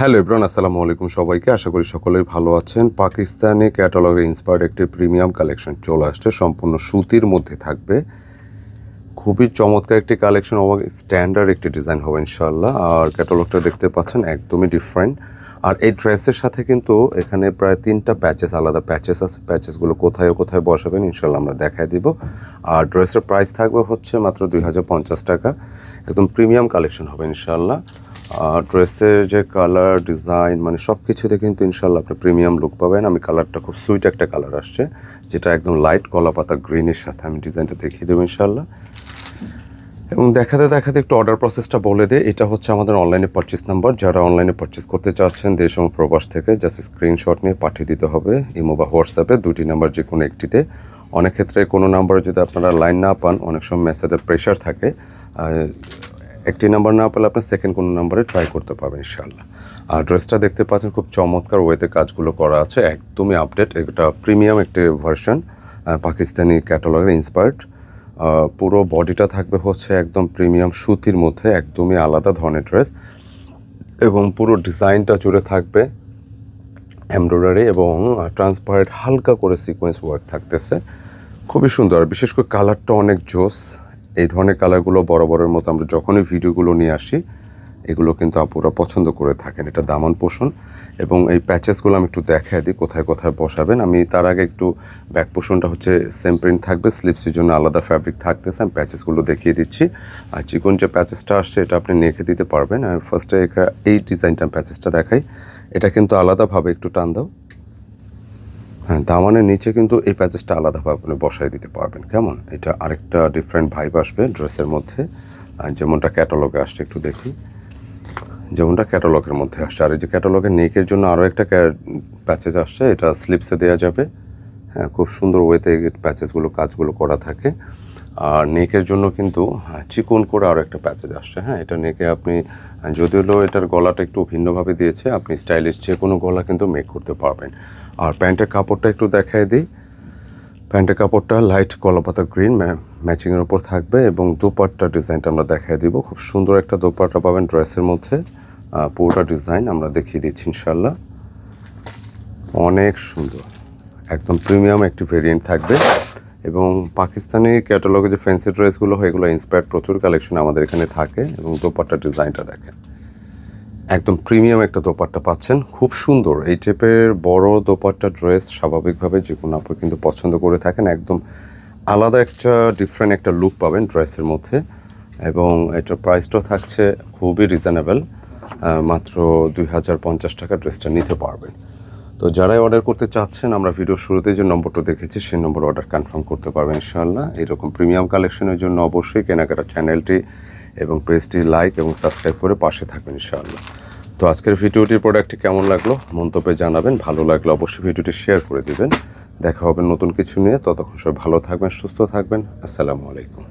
Hello Ibran আসসালামু আলাইকুম সবাইকে। আশা করি সকলেই ভালো আছেন। পাকিস্তানি ক্যাটালগের ইন্সপায়ার্ড একটি প্রিমিয়াম কালেকশন চলে আসছে। সম্পূর্ণ সুতির মধ্যে থাকবে। খুবই চমৎকার একটি কালেকশন এবং স্ট্যান্ডার্ড একটি ডিজাইন হবে ইনশাল্লাহ আর ক্যাটালগটা দেখতে পাচ্ছেন, একদমই ডিফারেন্ট আর এই ড্রেসের সাথে কিন্তু এখানে প্রায় তিনটা প্যাচেস আলাদা প্যাচেস আছে। প্যাচেসগুলো কোথায় কোথায় বসাবেন ইনশাল্লাহ আমরা দেখায় দিব। আর ড্রেসের প্রাইস থাকবে হচ্ছে মাত্র দুই হাজার পঞ্চাশ টাকা। একদম প্রিমিয়াম কালেকশন হবে ইনশাল্লাহ ড্রেসের যে কালার ডিজাইন মানে সব কিছুতে কিন্তু ইনশাল্লাহ আপনি প্রিমিয়াম লুক পাবেন। আমি কালারটা খুব সুইট একটা কালার আসছে, যেটা একদম লাইট কলা পাতা গ্রিনের সাথে আমি ডিজাইনটা দেখিয়ে দেবো ইনশাল্লাহ এবং দেখাতে দেখাতে একটু অর্ডার প্রসেসটা বলে দিই। এটা হচ্ছে আমাদের অনলাইনে পারচেস নাম্বার যারা অনলাইনে পারচেস করতে চাচ্ছেন দেশ এবং প্রবাস থেকে জাস্ট স্ক্রিনশট নিয়ে পাঠিয়ে দিতে হবে ইমো বা হোয়াটসঅ্যাপে, দুটি নাম্বার যে কোনো একটিতে। অনেক ক্ষেত্রে কোনো নাম্বারে যদি আপনারা লাইন না পান, অনেক সময় মেসেজের প্রেশার থাকে। একটি নাম্বার না পেলে আপনি সেকেন্ড কোনো নাম্বারে ট্রাই করতে পারবেন ইনশাল্লাহ আর ড্রেসটা দেখতে পাচ্ছেন, খুব চমৎকার ওয়েতে কাজগুলো করা আছে, একদমই আপডেট এটা প্রিমিয়াম একটি ভার্সন পাকিস্তানি ক্যাটালগের ইন্সপায়ার্ড পুরো বডিটা থাকবে হচ্ছে একদম প্রিমিয়াম সুতির মধ্যে, একদমই আলাদা ধরনের ড্রেস এবং পুরো ডিজাইনটা জুড়ে থাকবে এমব্রয়ডারি এবং ট্রান্সপারেন্ট হালকা করে সিকোয়েন্স ওয়ার্ক থাকতেছে। খুবই সুন্দর বিশেষ করে কালারটা অনেক জোস। এই ধরনের কালারগুলো বড় বড়ের মতো আমরা যখনই ভিডিওগুলো নিয়ে আসি, এগুলো কিন্তু আপুরা পছন্দ করে থাকেন। এটা দামান পোষণ এবং এই প্যাচেসগুলো আমি একটু দেখাই দিই, কোথায় কোথায় বসাবেন। আমি তার আগে একটু ব্যাক পোষণটা হচ্ছে সেম প্রিন্ট থাকবে স্লিপসের জন্য আলাদা ফ্যাব্রিক থাকতেছে। আমি প্যাচেসগুলো দেখিয়ে দিচ্ছি। আর চিকন যে প্যাচেসটা আসছে, এটা আপনি নেখে দিতে পারবেন। আর ফার্স্টে এই ডিজাইনটা প্যাচেসটা দেখাই। এটা কিন্তু আলাদাভাবে একটু টান দাও। হ্যাঁ দামানের নিচে কিন্তু এই প্যাচেসটা আলাদাভাবে আপনি বসাই দিতে পারবেন। কেমন? এটা আরেকটা ডিফারেন্ট ভাইব আসবে ড্রেসের মধ্যে। যেমনটা ক্যাটালগে আসছে একটু দেখি। যেমনটা ক্যাটালগের মধ্যে আসছে। আর এই যে ক্যাটালগের নেকের জন্য আরও একটা প্যাচেজ আসছে। এটা স্লিপসে দেওয়া যাবে। হ্যাঁ খুব সুন্দর ওয়েতে প্যাচেসগুলো কাজগুলো করা থাকে। আর নেকের জন্য কিন্তু হ্যাঁ, চিকন করে আরও একটা প্যাচেজ আসছে। হ্যাঁ এটা নেকে আপনি যদিও এটার গলাটা একটু ভিন্নভাবে দিয়েছে আপনি স্টাইলিশ যে কোনো গলা কিন্তু মেক করতে পারবেন। আর প্যান্টের কাপড়টা একটু দেখাই দিই। প্যান্টের কাপড়টা লাইট কলাপাতা গ্রিন ম্যাচিংয়ের ওপর থাকবে এবং দোপাট্টা ডিজাইনটা আমরা দেখাই দিব। খুব সুন্দর একটা দোপাট্টা পাবেন ড্রেসের মধ্যে। পুরোটা ডিজাইন আমরা দেখিয়ে দিচ্ছি ইনশাল্লাহ অনেক সুন্দর। একদম প্রিমিয়াম একটি ভেরিয়েন্ট থাকবে। এবং পাকিস্তানি ক্যাটালগে যে ফ্যান্সি ড্রেসগুলো হয়, এগুলো ইন্সপায়ার্ড প্রচুর কালেকশন আমাদের এখানে থাকে এবং দোপাট্টা ডিজাইনটা দেখেন। একদম প্রিমিয়াম একটা দোপাট্টা পাচ্ছেন। খুব সুন্দর। এই টাইপের বড় দোপাট্টা ড্রেস স্বাভাবিকভাবে যে কোনো আপনি কিন্তু পছন্দ করে থাকেন। একদম আলাদা একটা ডিফারেন্ট একটা লুক পাবেন ড্রেসের মধ্যে এবং এটার প্রাইসটাও থাকছে খুবই রিজনেবল মাত্র দুই হাজার পঞ্চাশ টাকা ড্রেসটা নিতে পারবেন। তো যারাই অর্ডার করতে চাচ্ছেন, আমরা ভিডিও শুরুতে যে নম্বরটা দেখেছি, সেই নম্বর অর্ডার কনফার্ম করতে পারবেন ইনশাআল্লাহ। এরকম প্রিমিয়াম কালেকশনের জন্য অবশ্যই কেনাকাটা চ্যানেলটি এবং প্রেসটি লাইক এবং সাবস্ক্রাইব করে পাশে থাকবেন ইনশাআল্লাহ। তো আজকের ভিডিওটির প্রোডাক্টটি কেমন লাগল মন্তব্যে জানাবেন। ভালো লাগলে অবশ্যই ভিডিওটি শেয়ার করে দিবেন। দেখা হবে নতুন কিছু নিয়ে। ততক্ষণ সবাই ভালো থাকবেন, সুস্থ থাকবেন। আসসালামু আলাইকুম।